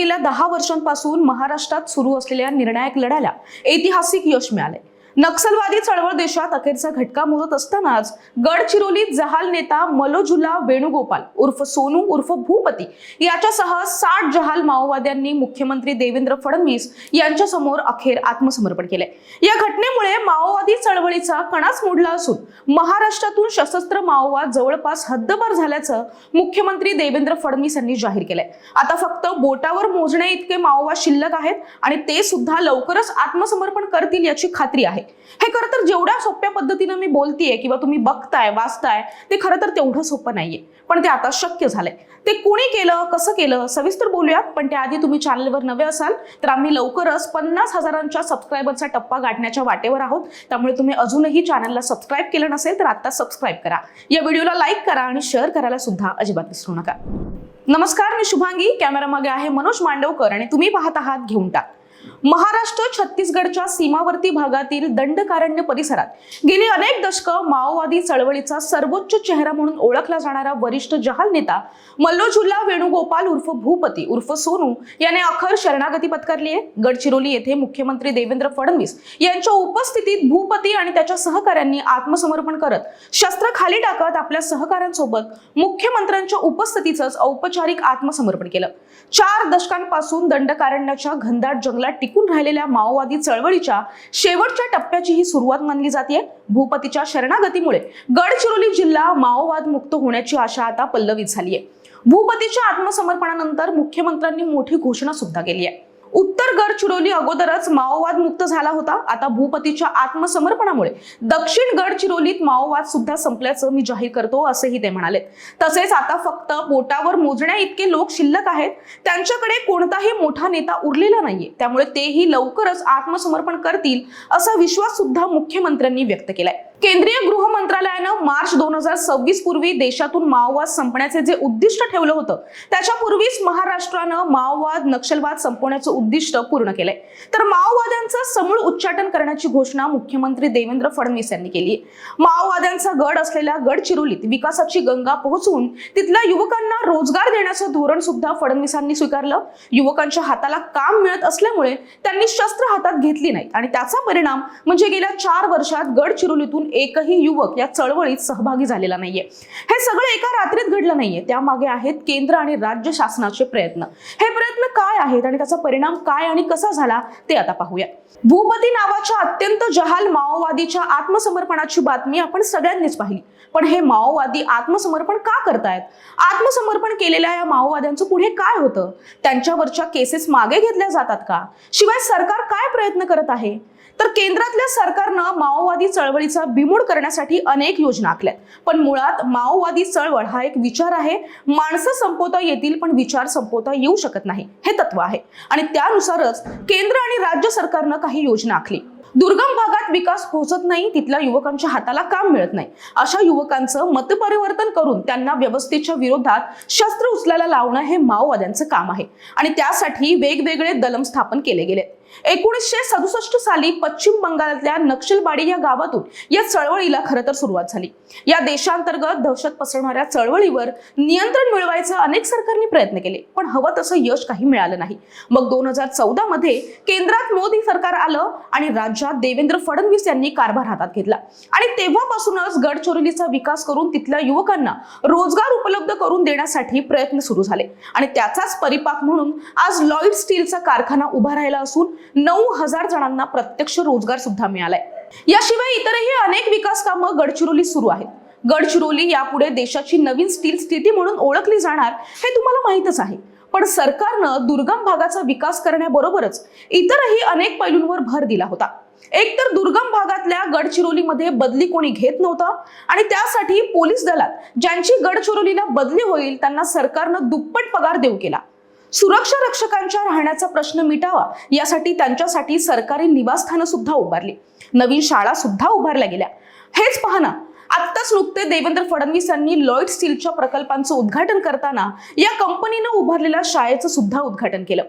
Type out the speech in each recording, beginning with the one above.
गेल्या दहा वर्षांपासून महाराष्ट्रात सुरू असलेल्या निर्णायक लढ्याला ऐतिहासिक यश मिळालंय. नक्षलवादी चळवळ देशात अखेरचा घटका मोजत असतानाच गडचिरोलीत जहाल नेता मलोजुला वेणुगोपाल उर्फ सोनू उर्फ भूपती याच्यासह साठ जहाल माओवाद्यांनी मुख्यमंत्री देवेंद्र फडणवीस यांच्यासमोर अखेर आत्मसमर्पण केले या घटनेमुळे माओवादी चळवळीचा कणाच मोडला असून महाराष्ट्रातून सशस्त्र माओवाद जवळपास हद्दपार झाल्याचं मुख्यमंत्री देवेंद्र फडणवीस यांनी जाहीर केलंय. आता फक्त बोटावर मोजण्या इतके माओवाद शिल्लक आहेत आणि ते सुद्धा लवकरच आत्मसमर्पण करतील याची खात्री आहे. हे खरं तर जेवढ्या सोप्या पद्धतीनं मी बोलतीये किंवा तुम्ही बघताय वाचताय ते खरं तर तेवढं सोपं नाहीये. पण ते आता शक्य झालंय. ते कुणी केलं कसं केलं सविस्तर बोलूयात पण त्याआधी तुम्ही चॅनलवर नवे असाल तर आम्ही लवकरच पन्नास हजारांच्या सबस्क्रायबरचा टप्पा गाठण्याच्या वाटेवर आहोत. त्यामुळे तुम्ही अजूनही चॅनलला सबस्क्राईब केलं नसेल तर आता सबस्क्राईब करा. या व्हिडिओला लाईक करा आणि शेअर करायला सुद्धा अजिबात विसरू नका. नमस्कार मी शुभांगी. कॅमेरामागे आहे मनोज मांडवकर आणि तुम्ही पाहत आहात घेऊन टाक. महाराष्ट्र छत्तीसगडच्या सीमावर्ती भागातील दंडकारण्य परिसरात गेली अनेक दशकं माओवादी चळवळीचा सर्वोच्च चेहरा म्हणून ओळखला जाणारा वरिष्ठ जहाल नेता मल्लोजुल्ला वेणुगोपाल उर्फ भूपती उर्फ सोनू याने अखर शरणागती पत्करली आहे गडचिरोली येथे मुख्यमंत्री देवेंद्र फडणवीस यांच्या उपस्थितीत भूपती आणि त्याच्या सहकाऱ्यांनी आत्मसमर्पण करत शस्त्र खाली टाकत आपल्या सहकाऱ्यांसोबत मुख्यमंत्र्यांच्या उपस्थितीच औपचारिक आत्मसमर्पण केलं. चार दशकांपासून दंडकारण्याच्या घनदाट जंगलात टिकून राहिलेल्या माओवादी चळवळीच्या शेवटच्या टप्प्याची ही सुरुवात मानली जाते. भूपतीच्या शरणागतीमुळे गडचिरोली जिल्हा माओवाद मुक्त होण्याची आशा आता पल्लवी झाली आहे भूपतीच्या आत्मसमर्पणानंतर मुख्यमंत्र्यांनी मोठी घोषणा सुद्धा केली आहे. उत्तर गडचिरोली अगोदरच माओवाद मुक्त झाला होता. आता भूपतीच्या आत्मसमर्पणामुळे दक्षिण गडचिरोलीत माओवाद सुद्धा संपल्याचं मी जाहीर करतो असेही ते म्हणाले तसेच आता फक्त बोटावर मोजण्या इतके लोक शिल्लक आहेत. त्यांच्याकडे कोणताही मोठा नेता उरलेला नाहीये. त्यामुळे तेही लवकरच आत्मसमर्पण करतील असा विश्वास सुद्धा मुख्यमंत्र्यांनी व्यक्त केलाय. केंद्रीय गृह मंत्रालयानं मार्च दोन हजार सव्वीस पूर्वी देशातून माओवाद संपण्याचे जे उद्दिष्ट ठेवलं होतं त्याच्या पूर्वीच महाराष्ट्रानं माओवाद नक्षलवाद संपवण्याचं उद्दिष्ट पूर्ण केलंय. तर माओवाद्यांचं समूळ उच्चाटन करण्याची घोषणा मुख्यमंत्री देवेंद्र फडणवीस यांनी केली माओवाद्यांचा गड असलेल्या गडचिरोलीत विकासाची गंगा पोहोचवून तिथल्या युवकांना रोजगार देण्याचं धोरण सुद्धा फडणवीसांनी स्वीकारलं. युवकांच्या हाताला काम मिळत असल्यामुळे त्यांनी शस्त्र हातात घेतली नाही आणि त्याचा परिणाम म्हणजे गेल्या चार वर्षात गडचिरोलीतून एकही युवक या चळवळीत सहभागी झालेला नाहीये. हे सगळं एका रात्रीत घडलं नाहीये. त्यामागे आहेत केंद्र आणि राज्य शासनाचे प्रयत्न. हे प्रयत्न काय आहेत आणि त्याचा परिणाम काय आणि कसा झाला ते आता पाहूया. भूपती नावाच्या अत्यंत जहाल माओवादीच्या आत्मसमर्पणाची बातमी आपण सगळ्यांनीच पाहिली. पण हे माओवादी आत्मसमर्पण का करतायत? आत्मसमर्पण केलेल्या या माओवाद्यांचं पुढे काय होतं? त्यांच्यावरच्या केसेस मागे घेतल्या जातात का? शिवाय सरकार काय प्रयत्न करत आहे? तर केंद्रातल्या सरकारनं माओवादी चळवळीचा बिमोड करण्यासाठी अनेक योजना आखल्यात. पण मुळात माओवादी चळवळ हा एक विचार आहे. माणसं संपवता येतील पण विचार संपवता येऊ शकत नाही. हे तत्व आहे. आणि त्यानुसारच केंद्र आणि राज्य सरकारनं काही योजना आखली. दुर्गम भागात विकास पोहोचत नाही तिथल्या युवकांच्या हाताला काम मिळत नाही. अशा युवकांचं मतपरिवर्तन करून त्यांना व्यवस्थेच्या विरोधात शस्त्र उचलायला लावणं हे माओवाद्यांचं काम आहे. आणि त्यासाठी वेगवेगळे दलम स्थापन केले गेले. एकोणीसशे सदुसष्ट साली पश्चिम बंगालातल्या नक्षलबाडी या गावातून या चळवळीला खरं तर सुरुवात झाली. या देशांतर्गत दहशत पसरणाऱ्या चळवळीवर नियंत्रण मिळवायचं अनेक सरकारने प्रयत्न केले पण हवं तसं यश काही मिळालं नाही. मग दोन हजार चौदा मध्ये केंद्रात मोदी सरकार आलं आणि राज्यात देवेंद्र फडणवीस यांनी कारभार हातात घेतला. आणि तेव्हापासूनच गडचिरोलीचा विकास करून तिथल्या युवकांना रोजगार उपलब्ध करून देण्यासाठी प्रयत्न सुरू झाले. आणि त्याचाच परिपाक म्हणून आज लॉईड स्टीलचा कारखाना उभा राहिला असून नऊ हजार जणांना प्रत्यक्ष रोजगार सुद्धा मिळालाय. याशिवाय इतरही अनेक विकास कामं गडचिरोली सुरू आहेत. गडचिरोली यापुढे देशाची नवीन स्टील स्थिती म्हणून ओळखली जाणार हे तुम्हाला माहीतच आहे. पण सरकारनं दुर्गम भागाचा विकास करण्याबरोबरच इतरही अनेक पैलूंवर भर दिला होता. एक तर दुर्गम भागातल्या गडचिरोलीमध्ये बदली कोणी घेत नव्हतं आणि त्यासाठी पोलीस दलात ज्यांची गडचिरोलीला बदली होईल त्यांना सरकारनं दुप्पट पगार देऊ केला. सुरक्षा रक्षकांच्या राहण्याचा प्रश्न मिटावा यासाठी त्यांच्यासाठी सरकारी निवासस्थानं सुद्धा उभारली. नवीन शाळा सुद्धा उभारल्या गेल्या. हेच पहा ना आत्ताच नुकते देवेंद्र फडणवीस यांनी लॉइड स्टीलच्या प्रकल्पांचं उद्घाटन करताना या कंपनीनं उभारलेल्या शाळेचं सुद्धा उद्घाटन केलं.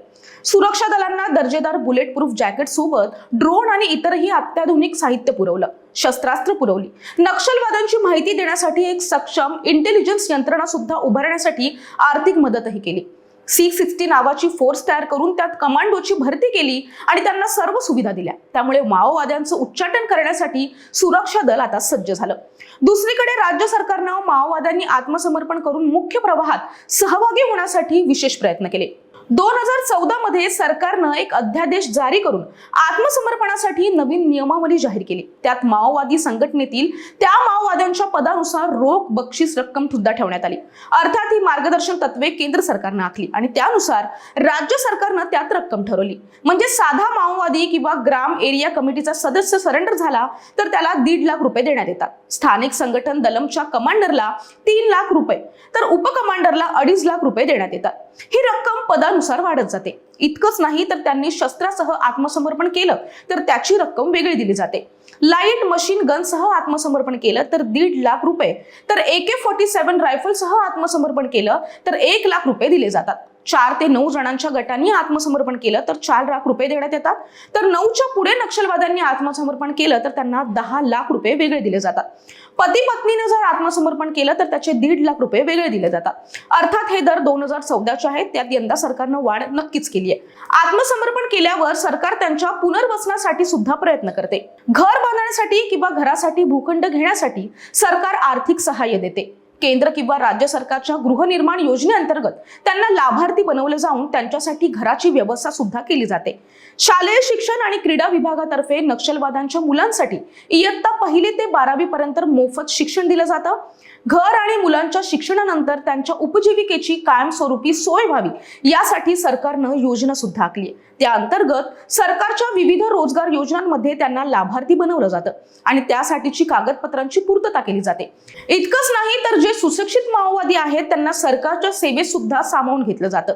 सुरक्षा दलांना दर्जेदार बुलेट प्रूफ जॅकेट सोबत ड्रोन आणि इतरही अत्याधुनिक साहित्य पुरवलं शस्त्रास्त्र पुरवली. नक्षलवाद्यांची माहिती देण्यासाठी एक सक्षम इंटेलिजन्स यंत्रणा सुद्धा उभारण्यासाठी आर्थिक मदतही केली. सी सिक्स्टी नावाची फोर्स तयार करून त्यात कमांडोची भरती केली आणि त्यांना सर्व सुविधा दिल्या. त्यामुळे माओवाद्यांचं उच्चाटन करण्यासाठी सुरक्षा दल आता सज्ज झालं. दुसरीकडे राज्य सरकारनं माओवाद्यांनी आत्मसमर्पण करून मुख्य प्रवाहात सहभागी होण्यासाठी विशेष प्रयत्न केले. दोन हजार चौदा मध्ये सरकारनं एक अध्यादेश जारी करून आत्मसमर्पणासाठी नवीन नियमावली जाहीर केली. त्यात माओवादी संघटनेतील त्या माओवाद्यांच्या पदानुसार रोख बक्षीस रक्कम सुद्धा ठेवण्यात आली. अर्थात ही मार्गदर्शन तत्वे केंद्र सरकारनं आखली आणि त्यानुसार राज्य सरकारनं त्यात रक्कम ठरवली. म्हणजे साधा माओवादी किंवा ग्राम एरिया कमिटीचा सदस्य सरेंडर झाला तर त्याला दीड लाख रुपये देण्यात येतात. स्थानिक संघटन दलमच्या कमांडरला तीन लाख रुपये तर उपकमांडरला अडीच लाख रुपये देण्यात येतात. ही रक्कम पदानुसार वाढत जाते. इतकंच नाही तर त्यांनी शस्त्रासह आत्मसमर्पण केलं तर त्याची रक्कम वेगळी दिली जाते. लाइट मशीन गनसह आत्मसमर्पण केलं तर दीड लाख रुपये तर ए के फोर्टी सेव्हन रायफलसह आत्मसमर्पण केलं तर एक लाख रुपये दिले जातात. चार ते नऊ जणांच्या गटांनी आत्मसमर्पण केलं तर चार लाख रुपये देण्यात येतात. तर नऊच्या पुढे नक्षलवाद्यांनी आत्मसमर्पण केलं तर त्यांना दहा लाख रुपये वेगळे दिले जातात. पती पत्नीने जर आत्मसमर्पण केलं तर त्याचे दीड लाख रुपये वेगळे दिले जातात. अर्थात हे दर दोन हजार चौदाचे आहेत त्यात यंदा सरकारनं वाढ नक्कीच केली आहे आत्मसमर्पण केल्यावर सरकार त्यांच्या पुनर्वसनासाठी सुद्धा प्रयत्न करते. घर बांधण्यासाठी किंवा घरासाठी भूखंड घेण्यासाठी सरकार आर्थिक सहाय्य देते. केंद्र किंवा राज्य सरकारच्या गृहनिर्माण योजनेअंतर्गत त्यांना लाभार्थी बनवलं जाऊन त्यांच्यासाठी घराची व्यवस्था सुद्धा केली जाते. शालेय शिक्षण आणि क्रीडा विभागातर्फे नक्षलवाद्यांच्या मुलांसाठी इयत्ता पहिली ते बारावी पर्यंत मोफत शिक्षण दिलं जातं. घर आणि मुलांच्या शिक्षणानंतर त्यांच्या उपजीविकेची कायमस्वरूपी सोय व्हावी यासाठी सरकारनं योजना सुद्धा आखली आहे. त्या अंतर्गत सरकारच्या विविध रोजगार योजनांमध्ये त्यांना लाभार्थी बनवलं जातं आणि त्यासाठीची कागदपत्रांची पूर्तता केली जाते. इतकंच नाही तर जे सुशिक्षित माओवादी आहेत त्यांना सरकारच्या सेवेत सुद्धा सामावून घेतलं जातं.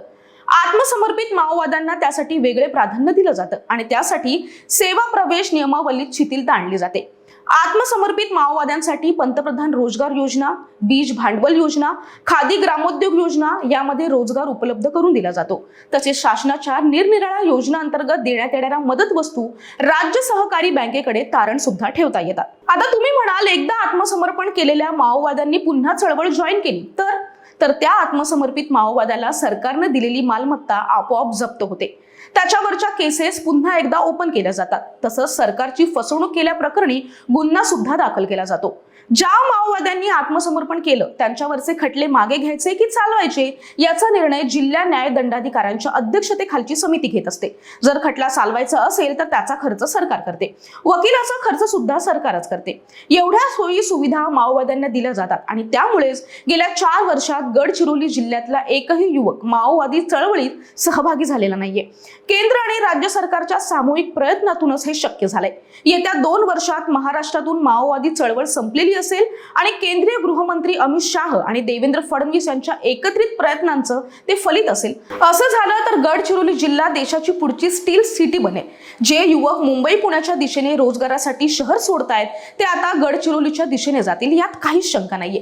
आत्मसमर्पित माओवाद्यांना त्यासाठी वेगळे प्राधान्य दिलं जातं आणि त्यासाठी सेवा प्रवेश नियमावलीत शिथिलता आणली जाते. आत्मसमर्पित माओवाद्यांसाठी पंतप्रधान रोजगार योजना बीज भांडवल योजना खादी ग्रामोद्योग योजना यामध्ये रोजगार उपलब्ध करून दिला जातो. तसेच शासनाच्या निरनिराळ्या योजना अंतर्गत देण्यात येणाऱ्या मदत वस्तू राज्य सहकारी बँकेकडे तारण सुद्धा ठेवता येतात. आता तुम्ही म्हणाल एकदा आत्मसमर्पण केलेल्या माओवाद्यांनी पुन्हा चळवळ जॉईन केली. तर? तर त्या आत्मसमर्पित माओवाद्याला सरकारनं दिलेली मालमत्ता आपोआप जप्त होते. त्याच्यावरच्या केसेस पुन्हा एकदा ओपन केल्या जातात. तसंच सरकारची फसवणूक केल्याप्रकरणी गुन्हा सुद्धा दाखल केला जातो. ज्या माओवाद्यांनी आत्मसमर्पण केलं त्यांच्यावरचे खटले मागे घ्यायचे की चालवायचे याचा निर्णय जिल्हा न्याय दंडाधिकाऱ्यांच्या अध्यक्षतेखालची समिती घेत असते. जर खटला चालवायचा असेल तर त्याचा खर्च सरकार करते. वकिलाचा खर्च सुद्धा सरकारच करते. एवढ्या सोयी सुविधा माओवाद्यांना दिल्या जातात आणि त्यामुळेच गेल्या चार वर्षात गडचिरोली जिल्ह्यातला एकही युवक माओवादी चळवळीत सहभागी झालेला नाहीये. केंद्र आणि राज्य सरकारच्या सामूहिक प्रयत्नातूनच हे शक्य झालंय. येत्या दोन वर्षात महाराष्ट्रातून माओवादी चळवळ संपलेली असेल आणि केंद्रीय गृहमंत्री अमित शाह आणि देवेंद्र फडणवीस यांच्या एकत्रित प्रयत्नांचं ते फलित असेल. असं झालं तर गडचिरोली जिल्हा देशाची पुढची स्टील सिटी बनेल जे युवक मुंबई पुण्याच्या दिशेने रोजगारासाठी शहर सोडतायत ते आता गडचिरोलीच्या दिशेने जातील यात काहीच शंका नाहीये.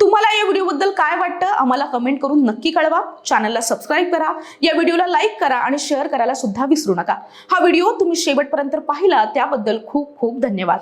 तुम्हाला या याबद्दल काय वाटतं आम्हाला कमेंट करून नक्की कळवा. चॅनलला सबस्क्राईब करा. या व्हिडिओला लाईक करा आणि शेअर करायला सुद्धा विसरू नका. हा व्हिडिओ तुम्ही शेवटपर्यंत पाहिला त्याबद्दल खूप खूप धन्यवाद.